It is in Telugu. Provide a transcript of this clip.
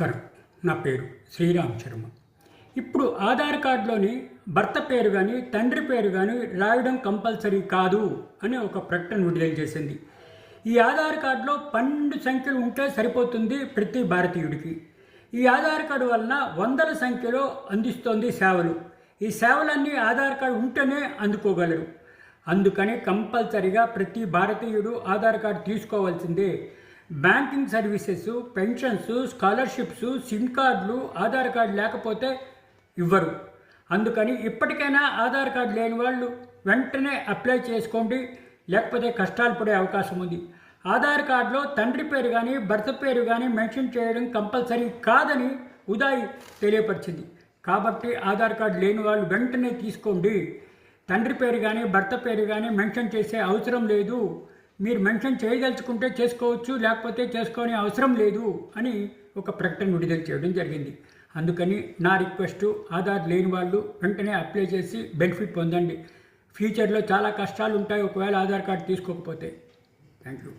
నమస్కారం. నా పేరు శ్రీరామ్ శర్మ. ఇప్పుడు ఆధార్ కార్డులోని భర్త పేరు కానీ తండ్రి పేరు కానీ రాయడం కంపల్సరీ కాదు అని ఒక ప్రకటన విడుదల చేసింది. ఈ ఆధార్ కార్డులో పన్నెండు సంఖ్యలు ఉంటే సరిపోతుంది ప్రతి భారతీయుడికి. ఈ ఆధార్ కార్డు వలన వందల సంఖ్యలో అందిస్తోంది సేవలు. ఈ సేవలన్నీ ఆధార్ కార్డు ఉంటేనే అందుకోగలరు. అందుకని కంపల్సరిగా ప్రతి భారతీయుడు ఆధార్ కార్డు తీసుకోవాల్సిందే. Banking services pensions scholarships SIM కార్డులు ఆధార్ కార్డు లేకపోతే ఇవ్వరు. అందుకని ఇప్పటికైనా ఆధార్ కార్డు లేని వాళ్ళు వెంటనే అప్లై చేసుకోండి లేకపోతే కష్టాలు పడే అవకాశం ఉంది. ఆధార్ కార్డులో తండ్రి పేరు కానీ భర్త పేరు కానీ మెన్షన్ చేయడం కంపల్సరీ కాదని ఉదాయ్ తెలియపరిచింది. కాబట్టి ఆధార్ కార్డు లేని వాళ్ళు వెంటనే తీసుకోండి. తండ్రి పేరు కానీ భర్త పేరు కానీ మెన్షన్ చేసే అవసరం లేదు. మీరు మెన్షన్ చేయదలుచుకుంటే చేసుకోవచ్చు లేకపోతే చేసుకోని అవసరం లేదు అని ఒక ప్రకటన విడుదల చేయడం జరిగింది. అందుకని నా రిక్వెస్ట్ ఆధార్ లేని వాళ్ళు వెంటనే అప్లై చేసి బెనిఫిట్ పొందండి. ఫ్యూచర్లో చాలా కష్టాలు ఉంటాయి ఒకవేళ ఆధార్ కార్డు తీసుకోకపోతే. Thank you